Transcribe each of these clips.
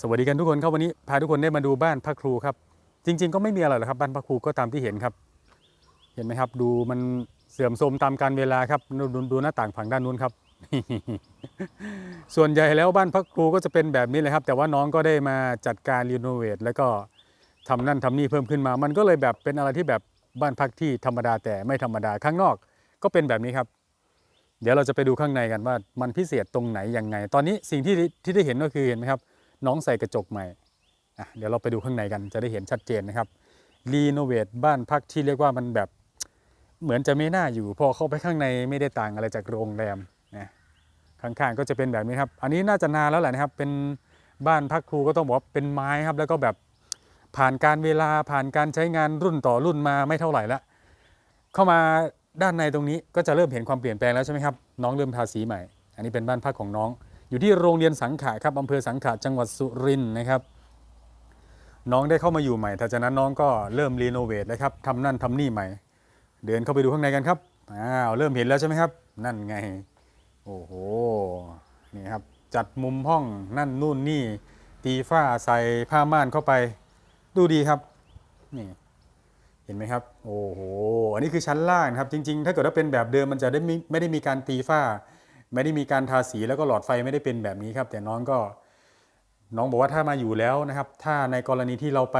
สวัสดีกันทุกคนครับวันนี้พาทุกคนได้มาดูบ้านพระครูครับ จริง ๆ ก็ไม่มีอะไรหรอกครับบ้านพระครูก็ตามที่เห็นครับ เห็นไหมครับดูมันเสื่อมโทรมตามการเวลาครับดูดูดูหน้าต่างฝั่งด้านนู้นครับ ส่วนใหญ่แล้วบ้านพระครูก็จะเป็นแบบนี้เลยครับ แต่ว่าน้องก็ได้มาจัดการรีโนเวทแล้วก็ทำนั่นทำนี่เพิ่มขึ้นมา มันก็เลยแบบเป็นอะไรที่แบบบ้านพักที่ธรรมดาแต่ไม่ธรรมดาข้างนอก ก็เป็นแบบนี้ครับ เดี๋ยวเราจะไปดูข้างในกันว่ามันพิเศษตรงไหนยังไง ตอนนี้สิ่งที่ที่ได้เห็นก็คือเห็นไหมครับ น้องใส่กระจกใหม่เดี๋ยวเราไปดูข้างในกันจะได้เห็นชัดเจนนะครับรีโนเวทบ้านพักที่เรียกว่ามันแบบเหมือนจะไม่น่าอยู่ พอเข้าไปข้างในไม่ได้ต่างอะไรจากโรงแรมนะข้างๆก็จะเป็นแบบนี้ครับ อันนี้น่าจะนานแล้วแหละนะครับ เป็นบ้านพักครูก็ต้องบอกว่าเป็นไม้ครับ แล้วก็แบบผ่านการเวลาผ่านการใช้งานรุ่นต่อรุ่นมาไม่เท่าไหร่ละเข้ามาด้านในตรงนี้ก็จะเริ่มเห็นความเปลี่ยนแปลงแล้วใช่ไหมครับ น้องเริ่มทาสีใหม่ อันนี้เป็นบ้านพักของน้อง อยู่ที่โรงเรียนสังขะครับอำเภอสังขะจังหวัดสุรินทร์นะครับ น้องได้เข้ามาอยู่ใหม่แต่จากนั้นน้องก็เริ่มรีโนเวทแล้วครับทำนั่นทำนี่ใหม่ เดินเข้าไปดูข้างในกันครับอ้าวเริ่มเห็นแล้วใช่ไหมครับ นั่นไง โอ้โหนี่ครับจัดมุมห้องนั่นนู่นนี่ ตีฝ้าใส่ผ้าม่านเข้าไป ดูดีครับนี่เห็นไหมครับ โอ้โห อันนี้คือชั้นล่างครับ จริง ๆ ถ้าเกิดว่าเป็นแบบเดิมมันจะได้ไม่ได้มีการตีฝ้า ไม่ได้มีการทาสีแล้วก็หลอดไฟไม่ได้เป็นแบบนี้ครับ แต่น้องก็น้องบอกว่าถ้ามาอยู่แล้วนะครับ ถ้าในกรณีที่เราไป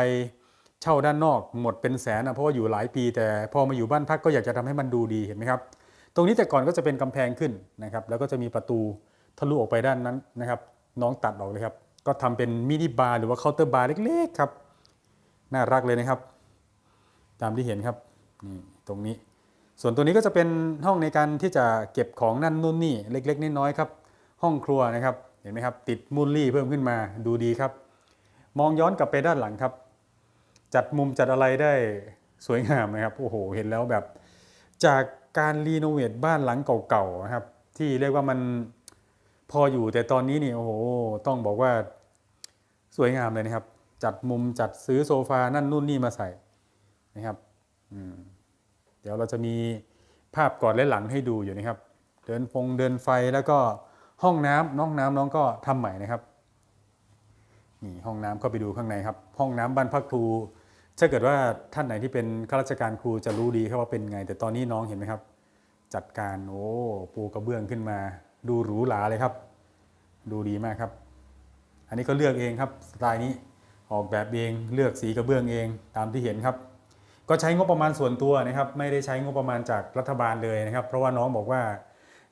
เช่าด้านนอกหมดเป็นแสนนะเพราะว่าอยู่หลายปี แต่พอมาอยู่บ้านพักก็อยากจะทำให้มันดูดีเห็นไหมครับ ตรงนี้แต่ก่อนก็จะเป็นกำแพงขึ้นนะครับ แล้วก็จะมีประตูทะลุออกไปด้านนั้นนะครับ น้องตัดออกเลยครับ ก็ทำเป็นมินิบาร์หรือว่าเคาน์เตอร์บาร์เล็กๆครับ น่ารักเลยนะครับ ตามที่เห็นครับนี่ตรงนี้ ส่วนตัวนี้ก็จะเป็นห้องในการที่จะเก็บของนั่นนู่นนี่เล็กๆน้อยๆครับ ห้องครัวนะครับเห็นไหมครับ ติดมูลลี่เพิ่มขึ้นมาดูดีครับ มองย้อนกลับไปด้านหลังครับ จัดมุมจัดอะไรได้สวยงามนะครับโอ้โหเห็นแล้วแบบ จากการรีโนเวทบ้านหลังเก่าๆนะครับ ที่เรียกว่ามันพออยู่แต่ตอนนี้นี่โอ้โหต้องบอกว่าสวยงามเลยนะครับ จัดมุมจัดซื้อโซฟานั่นนู่นนี่มาใส่นะครับ อืม เดี๋ยวเราจะมีภาพก่อนและหลังให้ดูอยู่นะครับ เดินฟงเดินไฟแล้วก็ห้องน้ำน้องน้ำน้องก็ทำใหม่นะครับนี่ห้องน้ำเข้าไปดูข้างในครับ ห้องน้ำบ้านพักครูถ้าเกิดว่าท่านไหนที่เป็นข้าราชการครูจะรู้ดีครับว่าเป็นไง แต่ตอนนี้น้องเห็นไหมครับ จัดการโอ้ปูกระเบื้องขึ้นมา ดูหรูหราเลยครับ ดูดีมากครับ อันนี้ก็เลือกเองครับสไตล์นี้ออกแบบเองเลือกสีกระเบื้องเองตามที่เห็นครับ ก็ใช้งบประมาณส่วนตัวนะครับไม่ได้ใช้งบประมาณจากรัฐบาลเลยนะครับ เพราะว่าน้องบอกว่า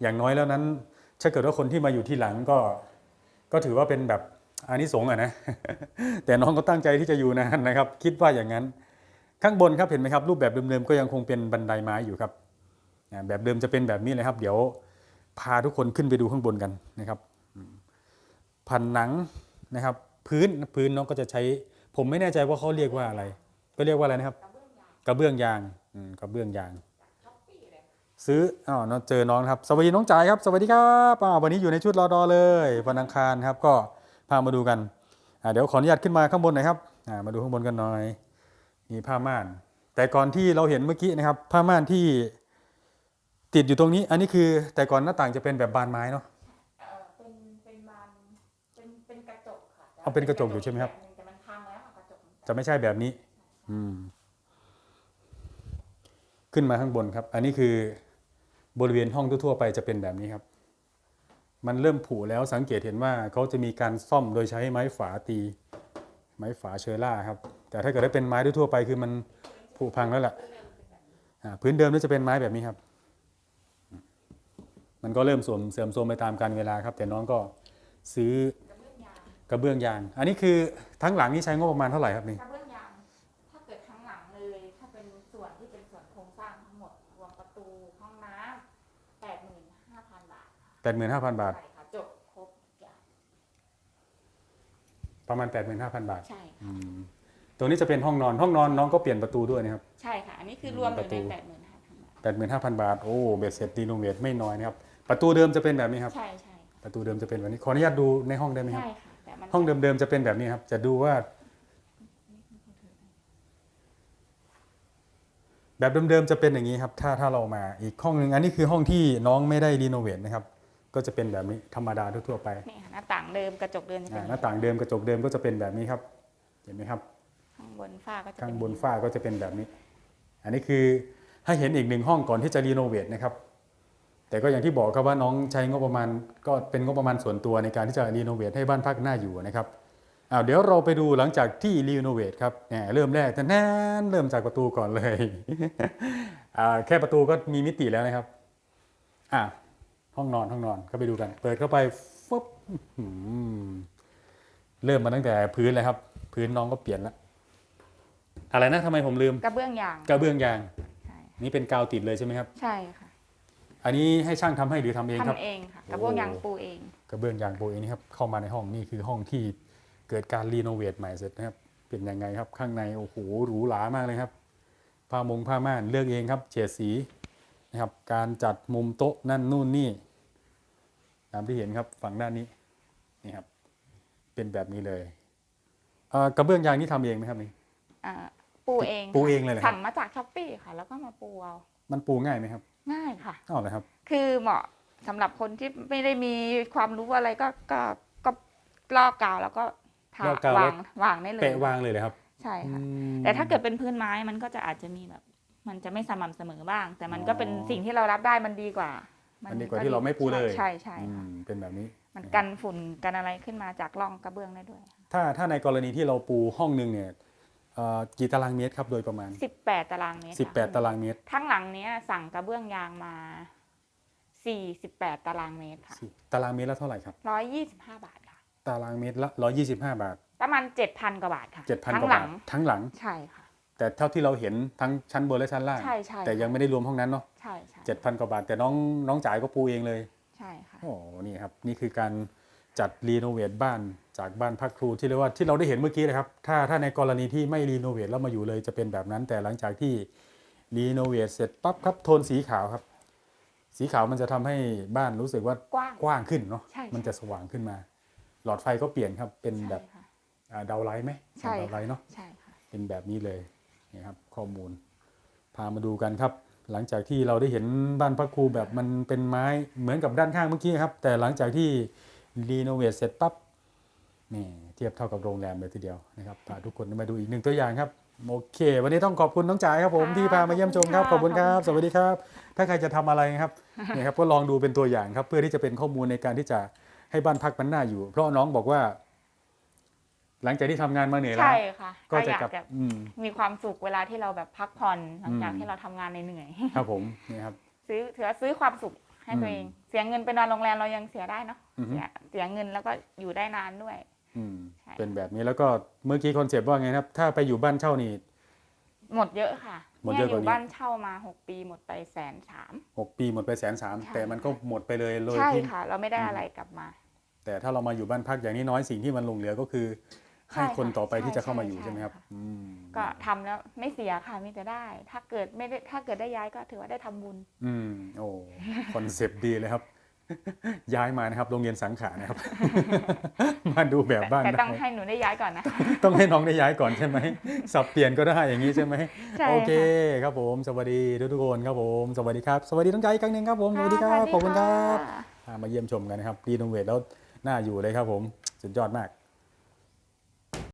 อย่างน้อยแล้วนั้นถ้าเกิดว่าคนที่มาอยู่ที่หลังก็ก็ถือว่าเป็นแบบอานิสงส์อะนะแต่น้องก็ตั้งใจที่จะอยู่นานนะครับ คิดว่าอย่างนั้น ข้างบนครับเห็นไหมครับ รูปแบบเดิมๆก็ยังคงเป็นบันไดไม้อยู่ครับแบบเดิมจะเป็นแบบนี้เลยครับ เดี๋ยวพาทุกคนขึ้นไปดูข้างบนกันนะครับผนังนะครับ พื้นพื้นน้องก็จะใช้ ผมไม่แน่ใจว่าเขาเรียกว่าอะไร ก็เรียกว่าอะไรนะครับ กระเบื้องยางอืมกระเบื้องยาง ซื้ออ๋อน้องเจอน้องครับ สวัสดีน้องจ๋ายครับ สวัสดีครับอ้าววันนี้อยู่ในชุดรอดอเลยวันอังคารครับ ก็พามาดูกันอ่าเดี๋ยวขออนุญาตขึ้นมาข้างบนหน่อยครับอ่ามาดูข้างบนกันหน่อยมีผ้าม่าน แต่ก่อนที่เราเห็นเมื่อกี้นะครับ ผ้าม่านที่ติดอยู่ตรงนี้ อันนี้คือแต่ก่อนหน้าต่างจะเป็นแบบบานไม้เนาะ เอ่อเป็นเป็นบานเป็นเป็นกระจกค่ะเอาเป็นกระจกอยู่ใช่ไหมครับ แต่มันพังแล้วค่ะกระจกมันจะไม่ใช่แบบนี้ อืม ขึ้นมาข้างบนครับ อันนี้คือบริเวณห้องทั่วๆไปจะเป็นแบบนี้ครับ มันเริ่มผุแล้วสังเกตเห็นว่าเขาจะมีการซ่อมโดยใช้ไม้ฝาตี ไม้ฝาเชอร่าครับ แต่ถ้าเกิดได้เป็นไม้ทั่วๆไปคือมันผุพังแล้วล่ะอ่าพื้นเดิมนี่จะเป็นไม้แบบนี้ครับ มันก็เริ่มสวมเสื่อมโทรมไปตามกาลเวลาครับ แต่น้องก็ซื้อกระเบื้องยาง อันนี้คือทั้งหลังนี่ใช้งบประมาณเท่าไหร่ครับนี่ แปดหมื่นห้าพันบาท ใช่ค่ะจบครบทุกอย่างประมาณแปดหมื่นห้าพันบาทใช่ค่ะอืมตรงนี้จะเป็นห้องนอน ห้องนอนน้องก็เปลี่ยนประตูด้วยนะครับ ใช่ค่ะ อันนี้คือรวมอประยู่ตูในแปดหมื่นห้าพันบาทแปดหมื่นห้าพันบาท โอ้เบ็ดเสร็จรีโนเวทไม่น้อยนะครับ ประตูเดิมจะเป็นแบบนี้ครับ ใช่ใช่ประตูเดิมจะเป็นแบบนี้ ขออนุญาตดูในห้องได้ไหมครับ ใช่ค่ะแต่มันห้องเดิมๆจะเป็นแบบนี้ครับ จะดูว่า แบบเดิมๆจะเป็นอย่างนี้ครับ ถ้าถ้าเรามาอีกห้องหนึ่งอันนี้คือห้องที่น้องไม่ได้รีโนเวทนะครับ ก็จะเป็นแบบนี้ธรรมดาทั่วๆไปนี่ค่ะหน้าต่างเดิมกระจกเดิมจะเป็อ่านหน้าต่างเดิมกระจกเดิมก็จะเป็นแบบนี้ครับ เห็นไหมครับ ข้างบนฝ้าก็จะข้างเป็นบนฝ้าก็จะเป็นแบบนี้ อันนี้คือให้เห็นอีกหนึ่งห้องก่อนที่จะรีโนเวทนะครับ แต่ก็อย่างที่บอกครับว่าน้องใช้งบประมาณก็เป็นงบประมาณส่วนตัวในการที่จะรีโนเวทให้บ้านพักน่าอยู่นะครับอ้าวเดี๋ยวเราไปดูหลังจากที่รีโนเวทครับแหมเริ่มแรกแน่นเริ่มจากประตูก่อนเลย อ่าแค่ประตูก็มีมิติแล้วนะครับอะ ห้องนอนห้องนอนก็ไปดูกัน เปิดเข้าไปฟึบอื้อหือเริ่มมาตั้งแต่พื้นเลยครับ พื้นน้องก็เปลี่ยนแล้วอะไรนะทำไมผมลืมกระเบื้องยางกระเบื้องยางใช่นี่เป็นกาวติดเลยใช่ไหมครับ ใช่ค่ะ อันนี้ให้ช่างทำให้หรือทำเองครับทำเองค่ะกระเบื้องยางปูเองกระเบื้องยางโปรเองนี่ครับเข้ามาในห้องนี่คือห้องที่เกิดการรีโนเวทใหม่เสร็จนะครับเป็นยังไงครับ ข้างในโอ้โหหรูหรามากเลยครับผ้ามงผ้าม่านเลือกเองครับเฉดสีนะครับ การจัดมุมโต๊ะนั่นนู่นนี่ตามที่เห็นครับฝั่งด้านนี้นี่ครับ เป็นแบบนี้เลยเอ่อกระเบื้องยางนี่ทำเองไหมครับนี่อ่าปูเองปูเองเลยเหรอครับสั่งมาจากช้อปปี้ค่ะ แล้วก็มาปูเอามันปูง่ายไหมครับ ง่ายค่ะอ้าวเหรอครับ คือเหมาะสำหรับคนที่ไม่ได้มีความรู้อะไรก็ก็ก็ลอกกาวแล้วก็ทาลอกกาวแล้ววางวางได้เลยเปะวางเลยเลยครับ ใช่ค่ะอืมแต่ถ้าเกิดเป็นพื้นไม้มันก็จะอาจจะมีแบบ มันจะไม่สม่ำเสมอบ้าง แต่มันก็เป็นอ๋อสิ่งที่เรารับได้มันดีกว่า มัมันดีกว่าที่เราไม่ปูเลยใช่ใช่อืค่ะมเป็นแบบนี้ มันกันฝุ่นกันอะไรขึ้นมาจากร่องกระเบื้องได้ด้วย ถ้าถ้าในกรณีที่เราปูห้องหนึ่งเนี่ยเอ่อกี่ตารางเมตรครับโดยประมาณ 18 ตารางเมตรค่ะ18 ตารางเมตร ทั้งหลังเนี้ยสั่งกระเบื้องยางมา 48 ตารางเมตรค่ะตารางเมตรละเท่าไหร่ครับ 125 บาทค่ะ ตารางเมตรละ 125 บาท ประมาณ 7,000 กว่าบาทค่ะ7,000ทั้กงว่าหลับาทงทั้งหลัง ใช่ค่ะ แต่เท่าที่เราเห็นทั้งชั้นบนและชั้นล่าง ใช่ใช่แต่ยังไม่ได้รวมห้องนั้นเนาะใช่ใช่7,000กว่าบาท แต่น้องน้องจ่ายก็ปูเองเลยใช่ค่ะโอ้นี่ครับนี่คือการจัดรีโนเวทบ้านจากบ้านพักครูที่เรียกว่าที่เราได้เห็นเมื่อกี้นะครับ ถ้าถ้าในกรณีที่ไม่รีโนเวทแล้วมาอยู่เลยจะเป็นแบบนั้น แต่หลังจากที่รีโนเวทเสร็จปั๊บครับโทนสีขาวครับ สีขาวมันจะทำให้บ้านรู้สึกว่ากว้างกว้างขึ้นเนาะใช่ใช่มันจะสว่างขึ้นมา หลอดไฟก็เปลี่ยนครับเป็นแบบใช่ค่ะอ่าดาวไลท์ไหมใช่ดาวไลท์เนาะใช่ค่ะเป็นแบบนี้เลย นี่ครับข้อมูล พามาดูกันครับ หลังจากที่เราได้เห็นบ้านพักครูแบบมันเป็นไม้เหมือนกับด้านข้างเมื่อกี้ครับ แต่หลังจากที่รีโนเวทเสร็จปั๊บนี่เทียบเท่ากับโรงแรมเลยทีเดียวนะครับพาทุกคนมาดูอีกหนึ่งตัวอย่างครับโอเค วันนี้ต้องขอบคุณน้องจ๋ายครับผมค่ะที่พามาเยี่ยมชมครับขขออบบคุคุณณคค่ะรับ สวัสดีครับ ถ้าใครจะทำอะไรครับเนี่ยครับก็ลองดูเป็นตัวอย่างครับ เพื่อที่จะเป็นข้อมูลในการที่จะให้บ้านพักมันน่าอยู่ เพราะน้องบอกว่า หลังจากที่ทำงานมาเหนื่อยแล้วใช่ค่ะก็ก็จะอยากกลับจะอืมมีความสุขเวลาที่เราแบบพักผ่อนหลังจากอืมที่เราทำงานเหนื่อยครับผมนี่ครับๆซื้อถือว่าซื้อความสุขให้ตัวอืมเอง เสียเงินไปนอนโรงแรมเรายังเสียได้เนาะอือฮึเสียเสียเงินแล้วก็อยู่ได้นานด้วยอืมใช่เป็นแบบนี้แล้วก็เมื่อกี้คอนเซปต์ว่าไงนะครับ ถ้าไปอยู่บ้านเช่านี่หมดเยอะค่ะหมดเนี่เยยอะอกว่ายู่นี้บ้านเช่ามาหกปีหมดไปแสนสามหกปีหมดไปแสนสามใช่แต่มันก็หมดไปเลยเลยใช่ที่ค่ะ เราไม่ได้อะไรกลับมา แต่ถ้าเรามาอยู่บ้านพักอย่างนี้น้อยสิ่งที่มันลงเหลือก็คือ ให้ใช่ค่ะคนต่อไปที่จะเข้ามาใช่อยู่ใช่ใช่ไหมครับค่ะอืมก็ทำแล้วไม่เสียค่ะมีแต่ได้ ถ้าเกิดไม่ได้ถ้าเกิดได้ย้ายก็ถือว่าได้ทำบุญ อืมโอ้คอนเซปต์ดีเลยครับ ย้ายมานะครับโรงเรียนสังขานะครับมาดูแบบบ้านแต่ได้ต้องให้หนูได้ย้ายก่อนนะต้องให้น้องได้ย้ายก่อนใช่ไหมสับเปลี่ยนก็ได้อย่างนี้ใช่ไหมใช่โอเคค่ะครับผม สวัสดีทุกๆคนครับผม สวัสดีครับ สวัสดีน้องใจอีกครั้งหนึ่งครับผมสวัสดีครัะบขอบคุณครับะพามาเยี่ยมชมกันนะครับรีโนเวทแล้วน่าอยู่เลยครับผมสุดยอดมาก